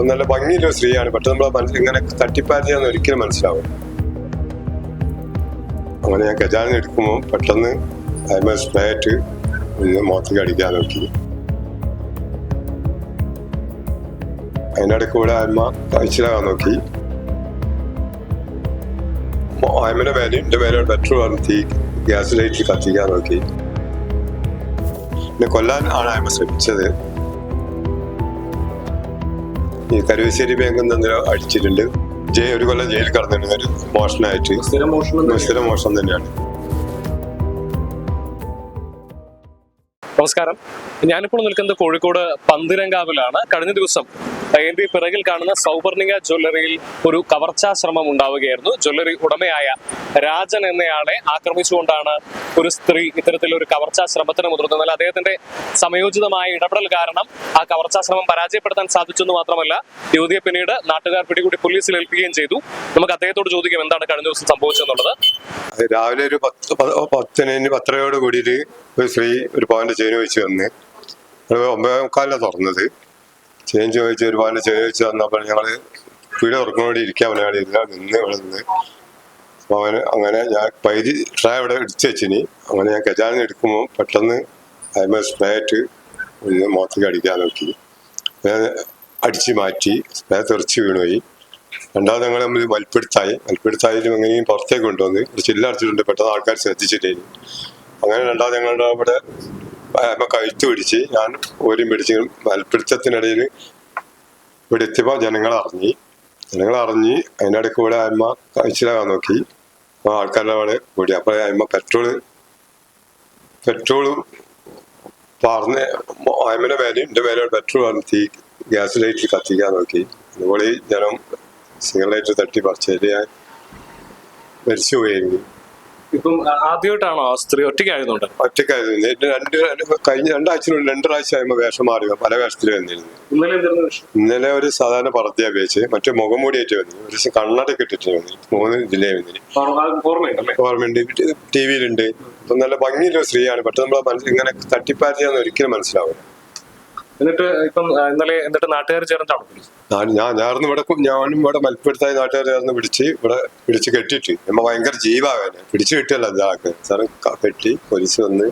അപ്പൊ നല്ല ഭംഗിയുള്ള സ്ത്രീയാണ്. നമ്മളെ മനസ്സിൽ ഇങ്ങനെ തട്ടിപ്പാറ്റിയാന്ന് ഒരിക്കലും മനസ്സിലാവും അങ്ങനെ ഞാൻ ഗജാനം എടുക്കുമ്പോൾ പെട്ടെന്ന് അതിമ ഒന്ന് മുഖത്തേക്ക് അടിക്കാൻ നോക്കി. അതിനിടയ്ക്ക് കൂടെ അമ്മ കഴിച്ചിലാകാൻ നോക്കി. അമ്മയുടെ വേല എന്റെ മേലെ പെട്രോൾ വളർത്തി ഗ്യാസ് ലൈറ്റിൽ കത്തിക്കാൻ നോക്കി. എന്നെ കൊല്ലാൻ ആണ് അമ്മ ശ്രമിച്ചത്. ഈ കരുവശ്ശേരി ബാങ്കിൽ നിന്ന് അടിച്ചിട്ടുണ്ട്. ജയിൽ ഒരു കൊല്ലം ജയിലിൽ കടന്നിട്ടുണ്ട് ഒരു മോഷണമായിട്ട്. സ്ഥിര മോഷണം സ്ഥിര മോഷണം തന്നെയാണ്. നമസ്കാരം. ഞാനിപ്പോൾ നിൽക്കുന്നത് കോഴിക്കോട് പന്തിരങ്കാവിലാണ്. കഴിഞ്ഞ ദിവസം എന്റെ പിറകിൽ കാണുന്ന സൗവർണിക ജ്വല്ലറിയിൽ ഒരു കവർച്ചാ ശ്രമം ഉണ്ടാവുകയായിരുന്നു. ജ്വല്ലറി ഉടമയായ രാജൻ എന്നയാളെ ആക്രമിച്ചുകൊണ്ടാണ് ഒരു സ്ത്രീ ഇത്തരത്തിലൊരു കവർച്ചാ ശ്രമത്തിന് മുതിർന്നത്. എന്നാൽ അദ്ദേഹത്തിന്റെ സമയോചിതമായ ഇടപെടൽ കാരണം ആ കവർച്ചാ ശ്രമം പരാജയപ്പെടുത്താൻ സാധിച്ചു എന്ന് മാത്രമല്ല യുവതിയെ പിന്നീട് നാട്ടുകാർ പിടികൂടി പോലീസിൽ ഏൽപ്പിക്കുകയും ചെയ്തു. നമുക്ക് അദ്ദേഹത്തോട് ചോദിക്കാം എന്താണ് കഴിഞ്ഞ ദിവസം സംഭവിച്ചതെന്നുള്ളത് അത് രാവിലെ ഒരു പത്ത് പത്തിന് പത്തരയോട് കൂടിയിട്ട് ഒരു സ്ത്രീ ഒരു പവന്റെ ചെയിൻ വെച്ച് വന്ന് ഒമ്പതേ മുക്കാലിലാണ് തുറന്നത്. ചെയിൻ ചോദിച്ച് ഒരുപാട് ചോദിച്ചു തന്നപ്പോൾ ഞങ്ങൾ വീട് തുറക്കുന്നോടെ ഇരിക്കാൻ ഇല്ല നിന്ന് ഇവിടെ നിന്ന്. അപ്പൊ അവന് അങ്ങനെ ഞാൻ പൈതി ട്രേ ഇവിടെ ഇടിച്ചു വെച്ചിനി. അങ്ങനെ ഞാൻ ഗജാനം എടുക്കുമ്പോൾ പെട്ടെന്ന് അതിമ സ്പ്രേ ആയിട്ട് ഒന്ന് മുഖത്തേക്ക് അടിക്കാൻ നോക്കി. അടിച്ച് മാറ്റി സ്പ്രേ തെറിച്ച് വീണുപോയി. രണ്ടാമത് ഞങ്ങൾ നമ്മൾ വലിപ്പെടുത്തായി വലിപ്പെടുത്തായാലും എങ്ങനെയും പുറത്തേക്ക് കൊണ്ടുവന്ന് ഒരു ചില്ലടച്ചിട്ടുണ്ട് പെട്ടെന്ന് ആൾക്കാർ ശ്രദ്ധിച്ചിട്ടേ അങ്ങനെ രണ്ടാമത് ഞങ്ങളുടെ അവിടെ കഴുത്ത് പിടിച്ച് ഞാൻ ഓരും പിടിച്ച് മൽപ്പിടുത്തത്തിനിടയിൽ ഇവിടെ ജനങ്ങൾ അറിഞ്ഞു. ജനങ്ങൾ അറിഞ്ഞ് അതിനിടയ്ക്ക് ഇവിടെ അമ്മ കഴിച്ചിലാകാൻ നോക്കി. അപ്പോൾ ആൾക്കാരുടെ അവിടെ കൂടി. അപ്പോൾ അമ്മ പെട്രോൾ പെട്രോളും പറഞ്ഞ് അമ്മയുടെ മേലെ എന്റെ മേലെ പെട്രോൾ പറഞ്ഞ് ഗ്യാസ് ലൈറ്റിൽ കത്തിക്കാൻ നോക്കി. അതുപോലെ ജനം സിംഗിൾ ലൈറ്റ് തട്ടി പറിച്ചതിൽ ഞാൻ മരിച്ചു പോയിരുന്നു ഇപ്പം ആദ്യമായിട്ടാണോ ആ സ്ത്രീ ഒറ്റയ്ക്കായിരുന്നുണ്ട് ഒറ്റയ്ക്കായിരുന്നു രണ്ട് കഴിഞ്ഞ രണ്ടാഴ്ച രണ്ടാഴ്ച ആകുമ്പോൾ വേഷം മാറി പല വേഷത്തിൽ വന്നിരുന്നു. ഇന്നലെ എന്തായിരുന്നു വിഷയം ഇന്നലെ ഒരു സാധാരണ പറത്തിയ മറ്റേ മറ്റു മുഖംമൂടിയായിട്ട് വന്നു. ഒരു ദിവസം കണ്ണടയൊക്കെ ഇട്ടിട്ട് വന്നു. മൂന്ന് ജില്ലയിൽ വന്നിന്. ഓർമ്മ- ആ ഓർമ്മയുണ്ടല്ലേ? ഗവൺമെന്റ് ടി വിയിലുണ്ട്. അപ്പൊ നല്ല ഭംഗിയുള്ള സ്ത്രീയാണ്. പെട്ടെന്ന് നമ്മളെ മനസ്സിൽ ഇങ്ങനെ തട്ടിപ്പാറ്റിയാന്ന് ഒരിക്കലും മനസ്സിലാവും എന്നിട്ട് ഇപ്പം ഇന്നലെ എന്നിട്ട് നാട്ടുകാർ ചേർന്നിട്ടാണ് ഞാൻ ഞാൻ ഞാനും ഇവിടെ ഞാനും ഇവിടെ മൽപ്പെടുത്തായി നാട്ടുകാർ ചേർന്ന് പിടിച്ച് ഇവിടെ പിടിച്ച് കെട്ടിട്ട് നമ്മ ഭയങ്കര ജീവാവേനെ പിടിച്ചു കിട്ടിയല്ല ഇതാക്ക് സാറ് കെട്ടി പോലീസ് വന്ന്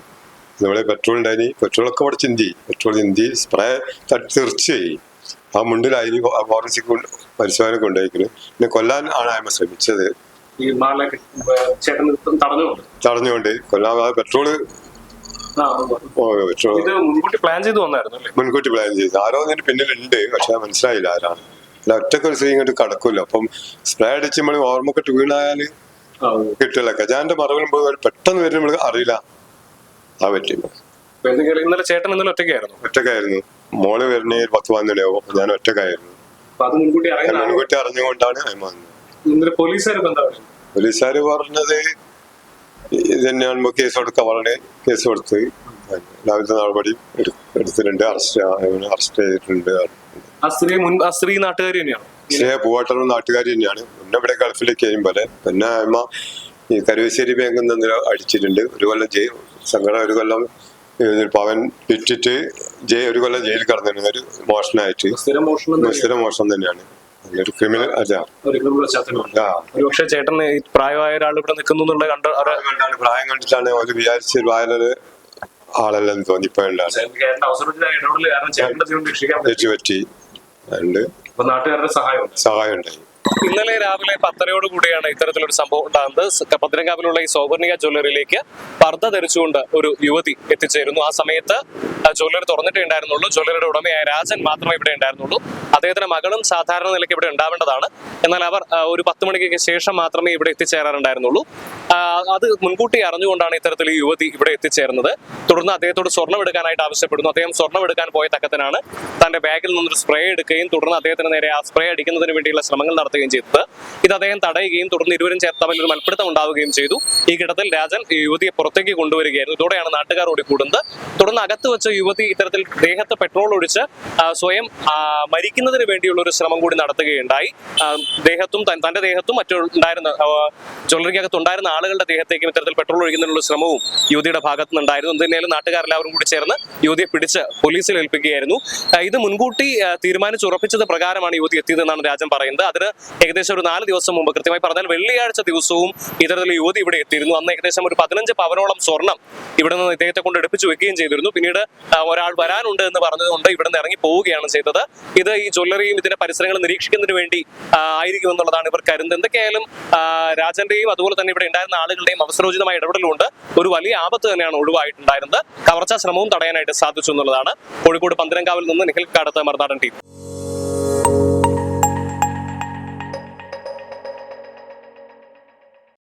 നമ്മളെ പെട്രോൾ ഉണ്ടായി പെട്രോളൊക്കെ ഇവിടെ ചിന്തി. പെട്രോൾ ചിന്തി സ്പ്രേ തട്ടി തീർച്ചയായി ആ മുണ്ടിൽ ഫോറൻസിക് കൊണ്ട് പരിശോധന കൊണ്ടുപോയിക്കുന്നു പിന്നെ കൊല്ലാൻ ആണ് അയാൾ ശ്രമിച്ചത്. തടഞ്ഞുകൊണ്ട്. കൊല്ലാൻ പെട്രോൾ മുൻകൂട്ടി പ്ലാൻ ചെയ്ത് വന്നായിരുന്നു മുൻകൂട്ടി പ്ലാൻ ചെയ്തു. ആരോ അതിന് പിന്നിലുണ്ട് പക്ഷെ മനസ്സിലായില്ല ആരാണ്. അല്ല ഒറ്റയ്ക്ക് ഒരു സ്ത്രീ ഇങ്ങോട്ട് കടക്കൂല. അപ്പം സ്പ്രേ അടിച്ച് നമ്മൾ ഓർമ്മക്കെട്ട് വീണായാൽ. കിട്ടില്ല ഖജാന്റെ മറവിലും പോയി പെട്ടെന്ന് വരും നമ്മൾ അറിയില്ല. ആ പറ്റില്ല ഇന്നലെ ചേട്ടൻ ഇന്നലെ ഒറ്റക്കായിരുന്നു ഒറ്റക്കായിരുന്നു മോൾ വരുന്ന ഒരു പത്ത് പതിനൊന്നിനാവും അപ്പൊ ഞാൻ ഒറ്റക്കായിരുന്നു മുൻകൂട്ടി അറിഞ്ഞുകൊണ്ടാണ് പോലീസുകാർ പറഞ്ഞത് തന്നെയാണ് നമുക്ക് കേസ് കൊടുക്കാൻ വളരെ കേസ് കൊടുത്ത് രാവിലത്തെ നടപടി എടുത്തിട്ടുണ്ട്. അറസ്റ്റ് അറസ്റ്റ് ചെയ്തിട്ടുണ്ട്. സ്ത്രീ നാട്ടുകാർ തന്നെയാണ്? പക്ഷേ പൂവാട്ടറും നാട്ടുകാരി തന്നെയാണ്. പിന്നെ ഇവിടെ ഗൾഫിലേക്ക് പോലെ. പിന്നെ അമ്മ ഈ കരുവശ്ശേരി ബാങ്കിൽ നിന്ന് അടിച്ചിട്ടുണ്ട്. ഒരു കൊല്ലം ജയിൽ സങ്കടം ഒരു കൊല്ലം പവൻ വിറ്റിട്ട് ജയിൽ ഒരു കൊല്ലം ജയിലിൽ കടന്നിരുന്ന ഒരു മോഷണമായിട്ട് സ്ഥിര മോഷണം തന്നെയാണ്. ഒരു ക്രിമിനൽ അല്ല ഒരു ക്രിമിനൽ ഒരു ചേട്ടൻ പ്രായമായ ഒരാൾ ഇവിടെ നിൽക്കുന്നു എന്നുള്ള കണ്ട പ്രായം കണ്ടിട്ടാണ് ഒരു വിചാരിച്ച പ്രായൊരു ആളല്ലെന്ന് രക്ഷിക്കാൻ പറ്റും. സഹായം ഉണ്ടായി. ഇന്നലെ രാവിലെ പത്തരയോട് കൂടിയാണ് ഇത്തരത്തിലൊരു സംഭവം ഉണ്ടാകുന്നത്. പത്തനംകാവിലുള്ള ഈ സൗവർണിക ജ്വല്ലറിയിലേക്ക് പർദ്ദ ധരിച്ചുകൊണ്ട് ഒരു യുവതി എത്തിച്ചേരുന്നു. ആ സമയത്ത് ജ്വല്ലറി തുറന്നിട്ടേ ഉണ്ടായിരുന്നുള്ളൂ. ജ്വല്ലറിയുടെ ഉടമയായ രാജൻ മാത്രമേ ഇവിടെ ഉണ്ടായിരുന്നുള്ളൂ. അദ്ദേഹത്തിന്റെ മകളും സാധാരണ നിലയ്ക്ക് ഇവിടെ ഉണ്ടാവേണ്ടതാണ്. എന്നാൽ അവർ ഒരു പത്ത് മണിക്ക് ശേഷം മാത്രമേ ഇവിടെ എത്തിച്ചേരാറുണ്ടായിരുന്നുള്ളൂ. അത് മുൻകൂട്ടി അറിഞ്ഞുകൊണ്ടാണ് ഇത്തരത്തിൽ യുവതി ഇവിടെ എത്തിച്ചേർന്നത്. തുടർന്ന് അദ്ദേഹത്തോട് സ്വർണം എടുക്കാനായിട്ട് ആവശ്യപ്പെടുന്നു. അദ്ദേഹം സ്വർണം എടുക്കാൻ പോയ തക്കത്തിനാണ്. തന്റെ ബാഗിൽ നിന്നൊരു സ്പ്രേ എടുക്കുകയും തുടർന്ന് അദ്ദേഹത്തിന് നേരെ ആ സ്പ്രേ അടിക്കുന്നതിന് വേണ്ടിയുള്ള ശ്രമങ്ങൾ നടത്തുകയും ചെയ്തത്. ഇത് അദ്ദേഹം തടയുകയും തുടർന്ന് ഇരുവരും ചേർത്ത് തമ്മിൽ ഒരു മൽപ്പിടുത്തം ഉണ്ടാവുകയും ചെയ്തു. ഈ ഘട്ടത്തിൽ രാജൻ യുവതിയെ പുറത്തേക്ക് കൊണ്ടുവരികയായിരുന്നു. ഇതോടെയാണ് നാട്ടുകാർ ഓടിക്കൂടുന്നത് തുടർന്ന് അകത്ത് വെച്ച യുവതി ഇത്തരത്തിൽ ദേഹത്ത് പെട്രോൾ ഒഴിച്ച് സ്വയം മരിക്കുന്നതിന് വേണ്ടിയുള്ള ഒരു ശ്രമം കൂടി നടത്തുകയുണ്ടായി. ദേഹത്തും തന്റെ ദേഹത്തും മറ്റുണ്ടായിരുന്ന ജ്വല്ലറിക്കകത്ത് ഉണ്ടായിരുന്ന ആളുകളുടെ ദേഹത്തേക്കും ഇത്തരത്തിൽ പെട്രോൾ ഒഴിക്കുന്നതിനുള്ള ശ്രമവും യുവതിയുടെ ഭാഗത്തു നിന്നുണ്ടായിരുന്നു എന്തിനേലും നാട്ടുകാരെല്ലാവരും കൂടി ചേർന്ന് യുവതിയെ പിടിച്ച് പോലീസിൽ ഏൽപ്പിക്കുകയായിരുന്നു. ഇത് മുൻകൂട്ടി തീരുമാനിച്ച് തീരുമാനിച്ചുറപ്പിച്ചത് പ്രകാരമാണ് യുവതി എത്തിയതെന്നാണ് രാജൻ പറയുന്നത്. അതിന് ഏകദേശം ഒരു നാല് ദിവസം മുമ്പ് കൃത്യമായി പറഞ്ഞാൽ വെള്ളിയാഴ്ച ദിവസവും ഇത്തരത്തിൽ യുവതി ഇവിടെ എത്തിയിരുന്നു. അന്ന് ഏകദേശം ഒരു പതിനഞ്ച് പവനോളം സ്വർണം ഇവിടെ നിന്ന് ഇദ്ദേഹത്തെ കൊണ്ട് എടുപ്പിച്ചു വെക്കുകയും ചെയ്തിരുന്നു. പിന്നീട് ഒരാൾ വരാനുണ്ട് എന്ന് പറഞ്ഞതുകൊണ്ട് ഇവിടെ നിന്ന് ഇറങ്ങി പോവുകയാണ് ചെയ്തത്. ഇത് ഈ ജ്വല്ലറിയും ഇതിന്റെ പരിസരങ്ങൾ നിരീക്ഷിക്കുന്നതിന് വേണ്ടി ആയിരിക്കും എന്നുള്ളതാണ് ഇവർ കരുതുന്നത്. എന്തൊക്കെയായാലും രാജന്റെയും അതുപോലെ തന്നെ ഇവിടെ ഉണ്ടായിരുന്ന ആളുകളുടെയും അവസരോചിതമായ ഇടപെടലുകൊണ്ട് ഒരു വലിയ ആപത്ത് തന്നെയാണ് ഒഴിവായിട്ടുണ്ടായിരുന്നത്. കവർച്ചാ ശ്രമവും തടയാനായിട്ട് സാധിച്ചു എന്നുള്ളതാണ്. കോഴിക്കോട് പന്തരങ്കാവിൽ നിന്ന് നിഖിൽ കാടത്ത് മറുനാടൻ ടീം.